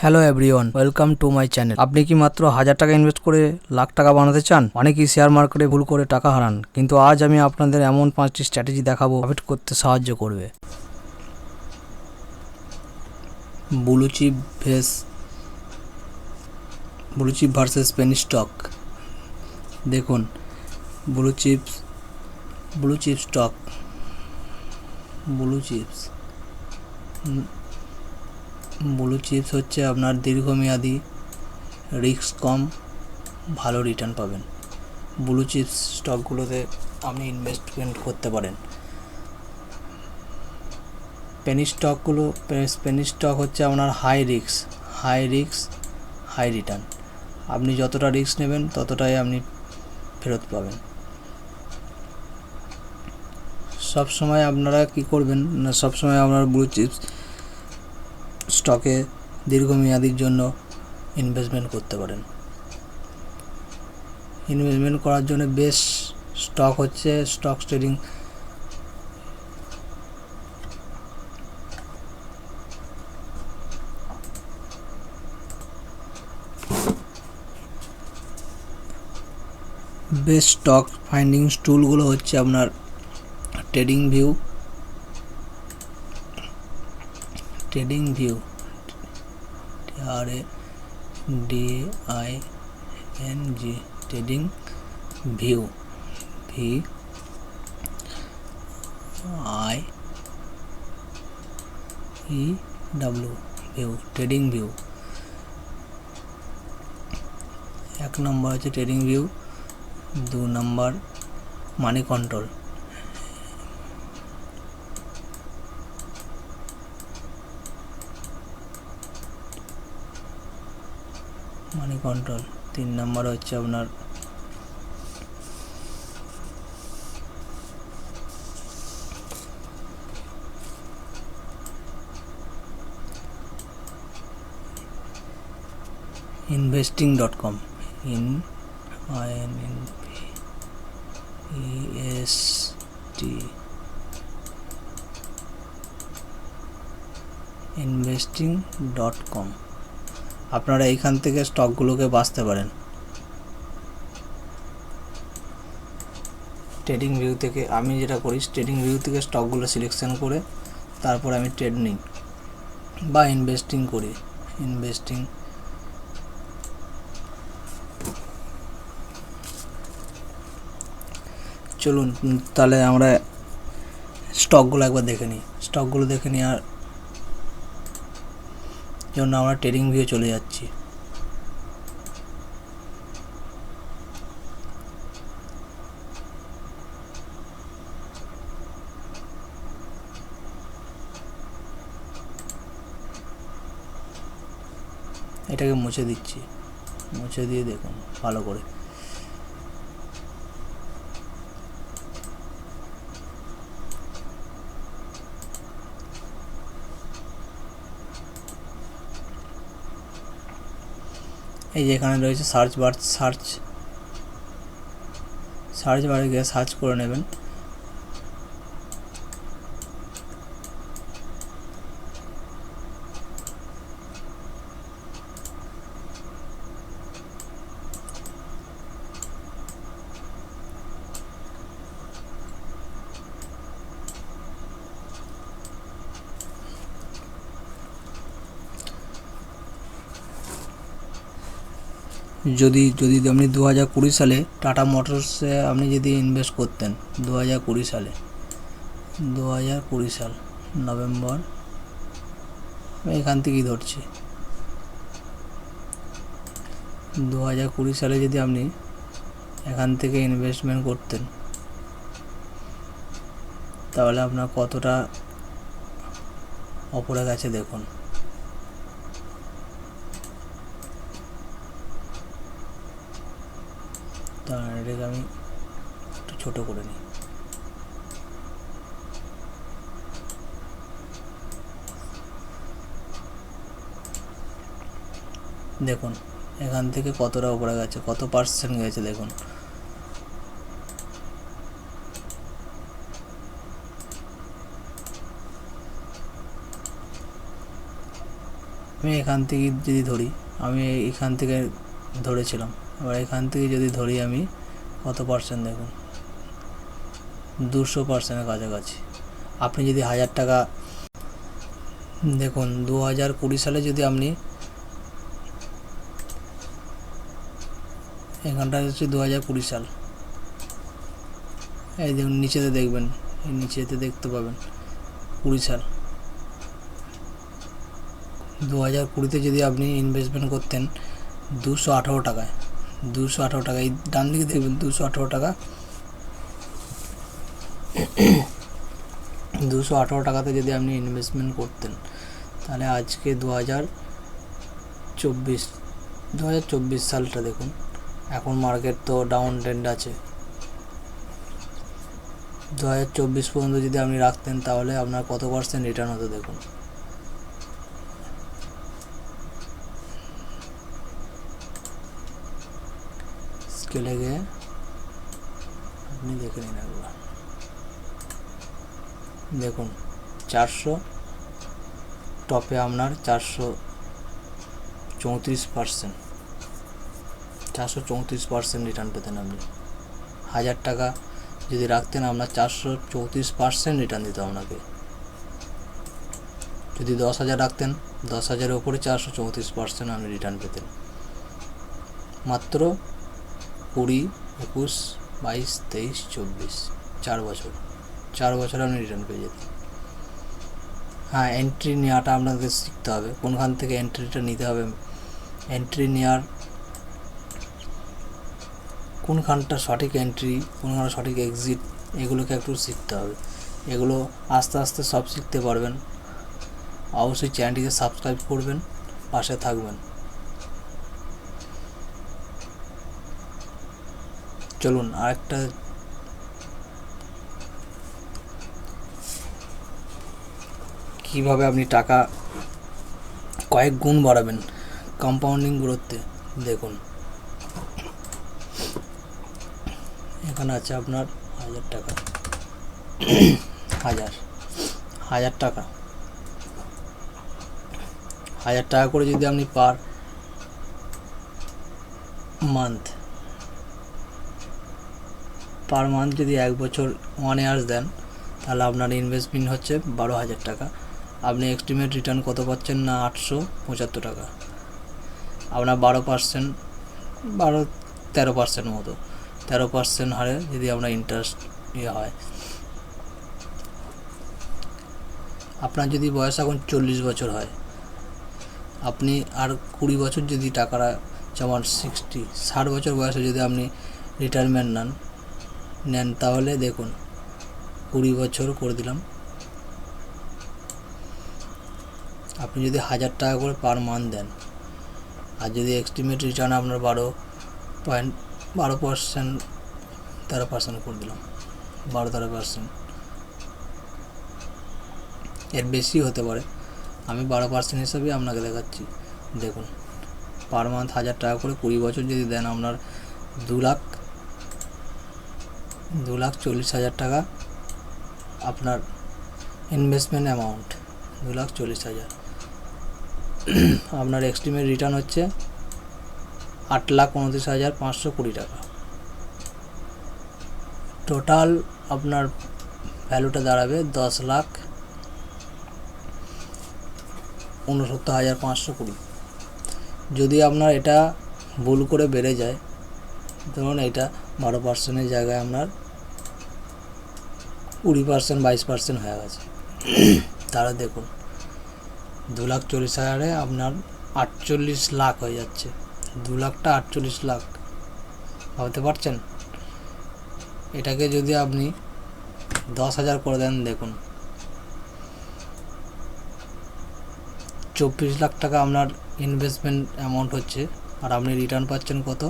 Hello everyone welcome to my channel আপনি কি মাত্র হাজার টাকা ইনভেস্ট করে লাখ টাকা বানাতে চান? অনেকেই শেয়ার মার্কেটে ভুল করে টাকা হারান, কিন্তু আজ আমি আপনাদের এমন পাঁচটি স্ট্র্যাটেজি দেখাবো প্রফিট করতে সাহায্য করবে। Blue chip versus blue chip versus penny stock দেখুন blue chips blue chip stock blue chips blue chips হচ্ছে আপনার দীর্ঘমেয়াদী রিস্ক কম, ভালো রিটার্ন পাবেন। ব্লু চিপস স্টকগুলোতে আপনি ইনভেস্টমেন্ট করতে পারেন। পেনি স্টকগুলো পেনি স্টক হচ্ছে আপনার high risk high risk high return আপনি যতটা রিস্ক নেবেন, ততটাই আপনি ফেরত পাবেন। সব সময় আপনারা কি করবেন না সব সময় আপনার ব্লু চিপস স্টকে দীর্ঘমেয়াদির জন্য ইনভেস্টমেন্ট করতে পারেন। ইনভেস্টমেন্ট করার জন্য বেশ স্টক হচ্ছে stock trading best stock finding টুলগুলো হচ্ছে আপনার trading view trading view. R A D I N G trading view. V I E W view, trading view. এক নম্বর হচ্ছে ট্রেডিং ভিউ, দু নম্বর মানি কন্ট্রোল। মানি কন্ট্রোল তিন নম্বর হচ্ছে আপনার investing dot com in I N N E S T investing dot com আপনারা এইখান থেকে স্টকগুলোকে বাঁচতে পারেন। ট্রেডিং ভিউ থেকে আমি যেটা করি, ট্রেডিং ভিউ থেকে স্টকগুলো সিলেকশন করে তারপর আমি ট্রেড নিই বা ইনভেস্টিং করি। ইনভেস্টিং চলুন তাহলে আমরা স্টকগুলো একবার দেখে নিই। স্টকগুলো দেখে নিই আর জন্য আমরা ট্রেডিং ভিউ চলে যাচ্ছি। এটাকে মুছে দিচ্ছি। মুছে দিয়ে দেখুন ভালো করে। এই যে এখানে রয়েছে সার্চ বার সার্চ সার্চ বারে গিয়ে সার্চ করে নেবেন। যদি যদি আপনি দু হাজার কুড়ি সালে টাটা মোটরসে আপনি যদি ইনভেস্ট করতেন দু হাজার কুড়ি সালে দু হাজার কুড়ি সাল, নভেম্বর এখান থেকেই ধরছি। দু হাজার কুড়ি সালে যদি আপনি এখান থেকে ইনভেস্টমেন্ট করতেন, তাহলে আপনার কতটা অপরাধ আছে দেখুন। দাঁড়ান এটাকে আমি একটু ছোটো করে নিই। দেখুন, এখান থেকে কতটা উপরে গেছে, কত পার্সেন্ট গেছে দেখুন। আমি এখান থেকে যদি ধরি, আমি এখান থেকে ধরেছিলাম। এবার এখান থেকে যদি ধরি আমি, কত পার্সেন্ট দেখুন? দুশো পার্সেন্টের কাছাকাছি। আপনি যদি হাজার টাকা, দেখুন দু হাজার কুড়ি সালে যদি আপনি এখানটা হচ্ছে দু হাজার কুড়ি সাল। এই দেখুন, নিচেতে দেখবেন, এই নিচেতে দেখতে পাবেন, কুড়ি সাল। দু হাজার কুড়িতে যদি আপনি ইনভেস্টমেন্ট করতেন দুশো আঠারো টাকায়। দুশো আঠারো টাকা। এই ডান দিকে দেখবেন দুশো আঠারো টাকা। দুশো আঠারো টাকাতে যদি আপনি ইনভেস্টমেন্ট করতেন, তাহলে আজকে দু হাজার চব্বিশ দু হাজার চব্বিশ সালটা দেখুন। এখন মার্কেট তো ডাউন ট্রেন্ড আছে। দু হাজার চব্বিশ পর্যন্ত যদি আপনি রাখতেন, তাহলে আপনার কত পার্সেন্ট রিটার্ন হতো দেখুন। স্কেলে গিয়ে আপনি দেখে নিন একবার। দেখুন, চারশো টপে আপনার চারশো চৌত্রিশ পার্সেন্ট। চারশো চৌত্রিশ পার্সেন্ট রিটার্ন পেতেন আপনি। হাজার টাকা যদি রাখতেন, আপনার চারশো চৌত্রিশ পার্সেন্ট রিটার্ন দিত আপনাকে। যদি দশ হাজার রাখতেন, দশ হাজারের ওপরে চারশো চৌত্রিশ পার্সেন্ট আপনি রিটার্ন পেতেন। মাত্র কুড়ি, একুশ, বাইশ, তেইশ, চব্বিশ। চার বছর। চার বছর আপনি রিটার্ন পেয়ে যেতেন হ্যাঁ এন্ট্রি নেওয়াটা আপনাদের শিখতে হবে। কোনখান থেকে এন্ট্রিটা নিতে হবে? এন্ট্রি নেওয়ার কোনখানটা সঠিক এন্ট্রি কোনখানটা সঠিক এক্সিট এগুলোকে একটু শিখতে হবে। এগুলো আস্তে আস্তে সব শিখতে পারবেন। অবশ্যই চ্যানেলটিকে সাবস্ক্রাইব করবেন, পাশে থাকবেন। চলুন, আরেকটা কীভাবে আপনি টাকা কয়েক গুণ বাড়াবেন কম্পাউন্ডিং গ্রোথে দেখুন। এখানে আছে আপনার হাজার টাকা। হাজার। হাজার টাকা। হাজার টাকা করে যদি আপনি পার মান্থ পার মান্থ যদি এক বছর ওয়ান ইয়ার্স দেন, তাহলে আপনার ইনভেস্টমেন্ট হচ্ছে বারো হাজার টাকা। আপনি এক্সটিমেট রিটার্ন কত পাচ্ছেন না, আটশো পঁচাত্তর টাকা। আপনার বারো পার্সেন্ট বারো, তেরো পার্সেন্ট মতো। তেরো পার্সেন্ট হারে যদি আপনার ইন্টারেস্ট ইয়ে হয়। আপনার যদি বয়স এখন চল্লিশ বছর হয়, আপনি আর কুড়ি বছর যদি টাকাটা, যেমন সিক্সটি ষাট বছর বয়সে যদি আপনি রিটায়ারমেন্ট নেন নেন তাহলে দেখুন, কুড়ি বছর করে দিলাম। আপনি যদি হাজার টাকা করে পার মান্থ দেন, আর যদি এক্সটিমেট রিটার্ন আপনার বারো পয়েন্ট বারো পার্সেন্ট তেরো পার্সেন্ট করে দিলাম, বারো, তেরো পার্সেন্ট এর বেশি হতে পারে। আমি বারো পার্সেন্ট হিসাবে আপনাকে দেখাচ্ছি। দেখুন পার মান্থ হাজার টাকা করে কুড়ি বছর যদি দেন, আপনার দু লাখ দু লাখ চল্লিশ হাজার টাকা আপনার ইনভেস্টমেন্ট অ্যামাউন্ট দু লাখ চল্লিশ হাজার। আপনার এক্সট্রিমের রিটার্ন হচ্ছে আট লাখ উনত্রিশ হাজার পাঁচশো কুড়ি টাকা। টোটাল আপনার ভ্যালুটা দাঁড়াবে দশ লাখ উনসত্তর হাজার পাঁচশো কুড়ি। যদি আপনার এটা ভুল করে বেড়ে যায়, ধরুন এটা বারো পার্সেন্টের জায়গায় আপনার কুড়ি পার্সেন্ট বাইশ পার্সেন্ট হয়ে গেছে। তাহলে দেখুন দু লাখ চল্লিশ হাজারে আপনার আটচল্লিশ লাখ হয়ে যাচ্ছে। দু লাখটা আটচল্লিশ লাখ। ভাবতে পারছেন? এটাকে যদি আপনি দশ হাজার করে দেন, দেখুন। চব্বিশ লাখ টাকা আপনার ইনভেস্টমেন্ট অ্যামাউন্ট হচ্ছে, আর আপনি রিটার্ন পাচ্ছেন কত?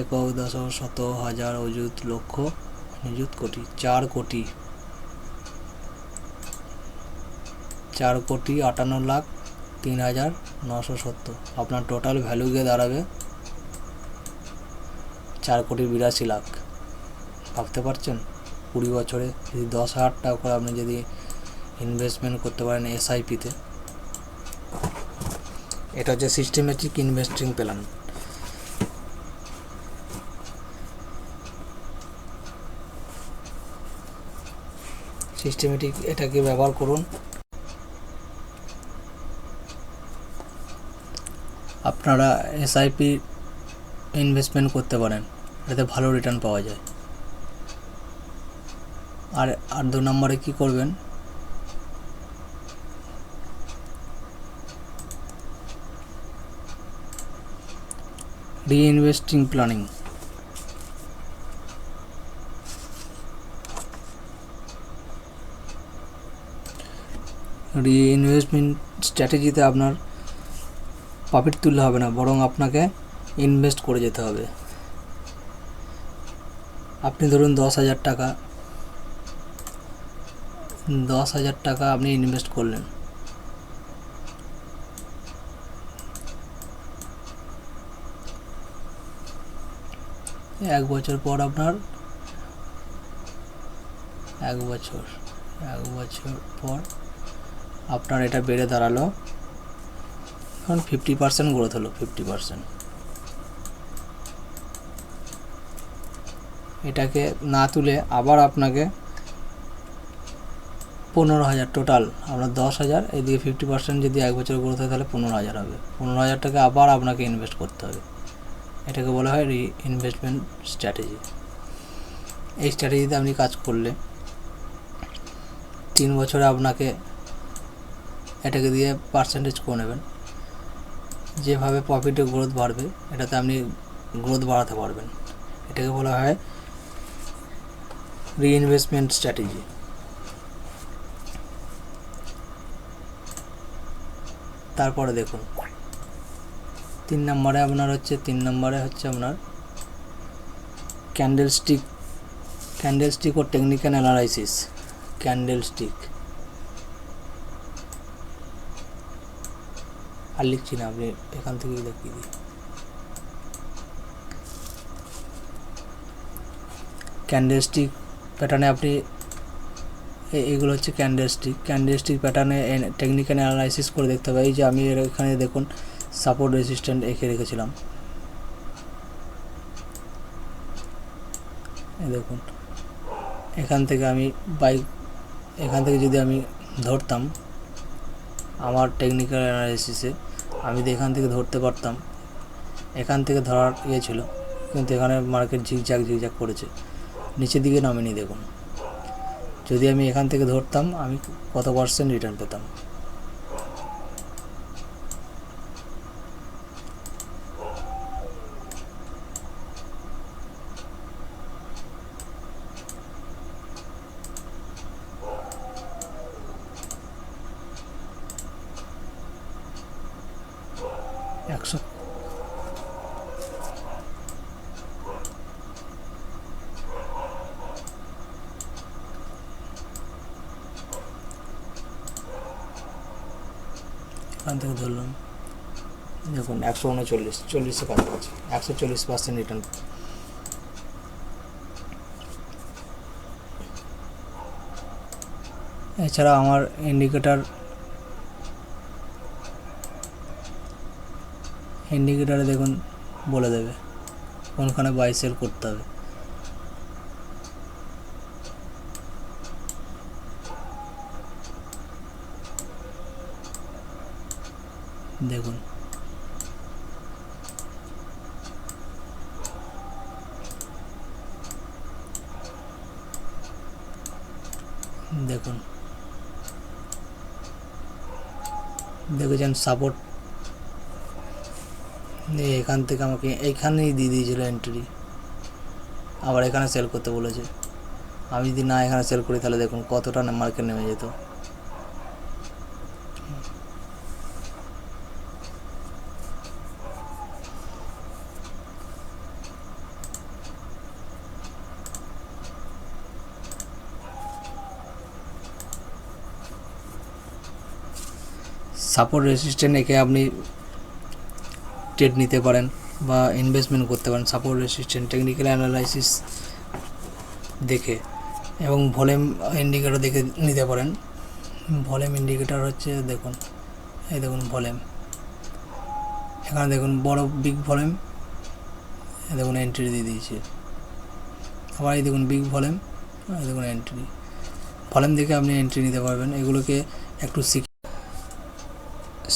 একক দশ শত হাজার অযুত লক্ষ। নিযুত কোটি, চার কোটি। চার কোটি আটান্ন লাখ তিন হাজার নশো সত্তর। আপনার টোটাল ভ্যালু গিয়ে দাঁড়াবে চার কোটি বিরাশি লাখ। ভাবতে পারছেন? কুড়ি বছরে যদি দশ হাজার টাকা করে আপনি যদি ইনভেস্টমেন্ট করতে পারেন এসআইপিতে এটা হচ্ছে সিস্টেমেটিক ইনভেস্টিং প্ল্যান সিস্টেমেটিক এটাকে ব্যবহার করুন। আপনারা এসআইপি ইনভেস্টমেন্ট করতে পারেন, এতে ভালো রিটার্ন পাওয়া যায়। আর আর দু নম্বরে কী করবেন? রিইনভেস্টিং প্ল্যানিং রিইনভেস্টমেন্ট স্ট্র্যাটেজিতে আপনার প্রফিট তুললে হবে না, বরং আপনাকে ইনভেস্ট করে যেতে হবে। আপনি ধরুন দশ হাজার টাকা, দশ হাজার টাকা আপনি ইনভেস্ট করলেন। এক বছর পর আপনার, এক বছর এক বছর পর আপনার এটা বেড়ে দাঁড়াল। এখন ফিফটি পার্সেন্ট গ্রোথ হলো ফিফটি পার্সেন্ট এটাকে না তুলে আবার আপনাকে পনেরো হাজার টোটাল আপনার দশ হাজার, এদিকে ফিফটি পার্সেন্ট যদি এক বছর গ্রোথ হয় তাহলে পনেরো হাজার হবে। পনেরো হাজার টাকা আবার আপনাকে ইনভেস্ট করতে হবে। এটাকে বলা হয় রি ইনভেস্টমেন্ট স্ট্র্যাটেজি এই স্ট্র্যাটেজিতে আপনি কাজ করলে তিন বছরে আপনাকে এটাকে দিয়ে পার্সেন্টেজ করে নেবেন। যেভাবে প্রফিটের গ্রোথ বাড়বে, এটাতে আপনি গ্রোথ বাড়াতে পারবেন। এটাকে বলা হয় রিইনভেস্টমেন্ট স্ট্র্যাটেজি তারপরে দেখুন, তিন নম্বরে আপনার হচ্ছে, তিন নম্বরে হচ্ছে আপনার ক্যান্ডেল স্টিক ক্যান্ডেল স্টিক ও টেকনিক্যাল অ্যানালাইসিস ক্যান্ডেল স্টিক আর লিখছি না আপনি এখান থেকেই দেখিয়ে দিই। ক্যান্ডেল স্টিক প্যাটার্নে আপনি এগুলো হচ্ছে ক্যান্ডেল স্টিক ক্যান্ডেল স্টিক প্যাটার্নে টেকনিক্যাল অ্যানালাইসিস করে দেখতে হবে। এই যে আমি এখানে দেখুন সাপোর্ট রেজিস্ট্যান্ট এঁকে রেখেছিলাম। দেখুন, এখান থেকে আমি বাইক এখান থেকে যদি আমি ধরতাম, আমার টেকনিক্যাল অ্যানালাইসিসে আমি তো এখান থেকে ধরতে পারতাম। এখান থেকে ধরার ইয়ে ছিল, কিন্তু এখানে মার্কেট ঝিকঝাক ঝিকঝাক করেছে। নিচের দিকে নামেনি দেখুন। যদি আমি এখান থেকে ধরতাম, আমি কত পার্সেন্ট রিটার্ন পেতাম একশো এখান থেকে ধরলাম। দেখুন একশো উনচল্লিশ চল্লিশে কাছাকাছি একশো চল্লিশ পার্সেন্ট রিটার্ন এছাড়া আমার ইন্ডিকেটার ইন্ডিকেটারে দেখুন বলে দেবে কোনখানে বাই সেল করতে হবে। দেখুন। দেখুন। দেখেছেন সাপোর্ট এখান থেকে আমাকে এইখানেই দিয়ে দিয়েছিল এন্ট্রি আবার এখানে সেল করতে বলেছে। আমি যদি না এখানে সেল করি তাহলে দেখুন কতটা মার্কেট নেমে যেত। সাপোর্ট রেসিস্ট্যান্ট একে আপনি ট্রেড নিতে পারেন বা ইনভেস্টমেন্ট করতে পারেন সাপোর্ট রেসিস্ট্যান্ট টেকনিক্যাল অ্যানালাইসিস দেখে এবং ভলিউম ইন্ডিকেটর দেখে নিতে পারেন। ভলিউম ইন্ডিকেটর হচ্ছে দেখুন, এই দেখুন ভলিউম এখানে দেখুন বড় বিগ ভলিউম দেখুন এন্ট্রি দিয়ে দিয়েছে। আবার এই দেখুন বিগ ভলিউম দেখুন এন্ট্রি ভলিউম দেখে আপনি এন্ট্রি নিতে পারবেন। এগুলোকে একটু শিখ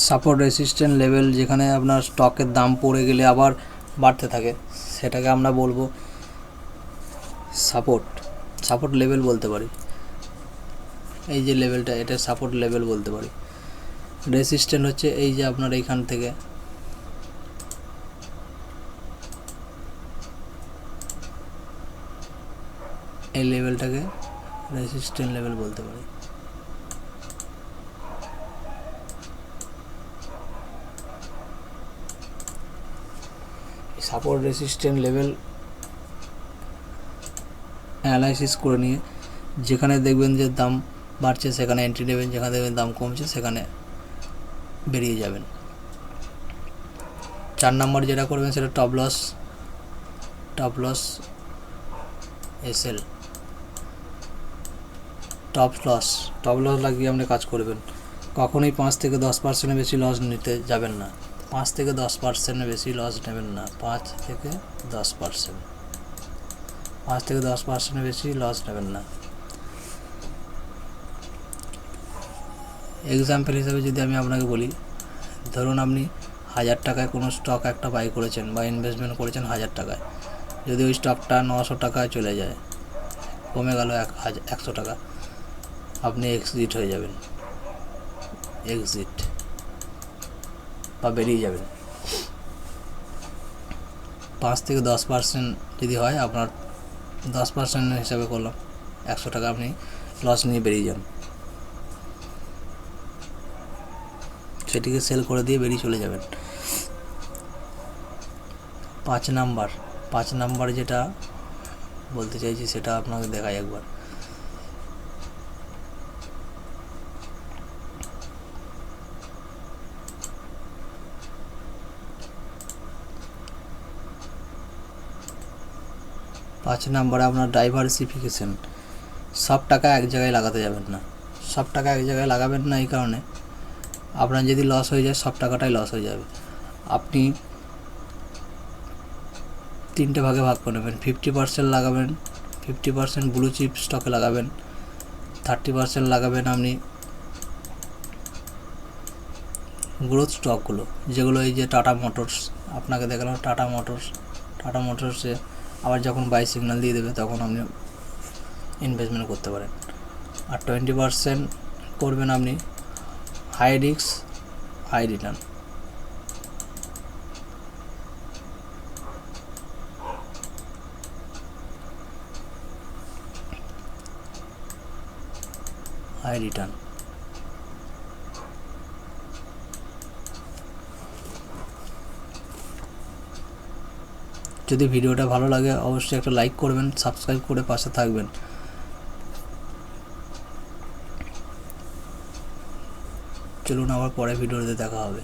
সাপোর্ট রেসিস্ট্যান্ট লেভেল যেখানে আপনার স্টকের দাম পড়ে গেলে আবার বাড়তে থাকে, সেটাকে আমরা বলব সাপোর্ট সাপোর্ট লেভেল বলতে পারি। এই যে লেভেলটা এটা সাপোর্ট লেভেল বলতে পারি। রেসিস্ট্যান্ট হচ্ছে এই যে আপনার এইখান থেকে। এই লেভেলটাকে রেসিস্ট্যান্ট লেভেল বলতে পারি। সাপোর্ট রেসিস্ট্যান্ট লেভেল অ্যানালাইসিস করে নিয়ে যেখানে দেখবেন যে দাম বাড়ছে, সেখানে এন্ট্রি নেবেন, যেখানে দেখবেন দাম কমছে, সেখানে বেরিয়ে যাবেন। চার নম্বর যেটা করবেন সেটা stop loss stop loss SL stop loss stop loss লাগিয়ে আপনি কাজ করবেন। কখনোই পাঁচ থেকে দশ পার্সেন্টের বেশি লস নিতে যাবেন না। পাঁচ থেকে দশ পার্সেন্টের বেশি লস নেবেন না। পাঁচ থেকে দশ পার্সেন্ট পাঁচ থেকে দশ পার্সেন্টের বেশি লস নেবেন না। এক্সাম্পল হিসাবে যদি আমি আপনাকে বলি, ধরুন আপনি হাজার টাকায় কোনো স্টক একটা বাই করেছেন বা ইনভেস্টমেন্ট করেছেন হাজার টাকায়। যদি ওই স্টকটা নশো টাকায় চলে যায়, কমে গেল এক হাজার একশো টাকা, আপনি এক্সিট হয়ে যাবেন। এক্সিট বা বেরিয়ে যাবেন। পাঁচ থেকে দশ পার্সেন্ট যদি হয়, আপনার দশ পার্সেন্ট হিসাবে করলাম, একশো টাকা আপনি লস নিয়ে বেরিয়ে যান। সেটিকে সেল করে দিয়ে বেরিয়ে চলে যাবেন। পাঁচ নাম্বার পাঁচ নাম্বার যেটা বলতে চাইছি সেটা আপনাকে দেখাই একবার। পাঁচ নাম্বারে আপনার ডাইভার্সিফিকেশন সব টাকা এক জায়গায় লাগাতে যাবেন না। সব টাকা এক জায়গায় লাগাবেন না এই কারণে। আপনার যদি লস হয়ে যায়, সব টাকাটাই লস হয়ে যাবে। আপনি তিনটে ভাগে ভাগ করে নেবেন। ফিফটি পার্সেন্ট লাগাবেন ফিফটি পার্সেন্ট ব্লু চিপ স্টকে লাগাবেন থার্টি পার্সেন্ট লাগাবেন আপনি গ্রোথ স্টকগুলো যেগুলো এই যে টাটা মোটরস আপনাকে দেখালাম টাটা মোটরস টাটা মোটরসে আবার যখন বাই সিগন্যাল দিয়ে দেবে, তখন আপনি ইনভেস্টমেন্ট করতে পারেন। আর টোয়েন্টি পার্সেন্ট করবেন আপনি হাই রিক্স হাই রিটার্ন হাই রিটার্ন যদি ভিডিওটা ভালো লাগে, অবশ্যই একটা লাইক করবেন সাবস্ক্রাইব করে পাশে থাকবেন। চলুন আবার পরে ভিডিওতে দেখা হবে।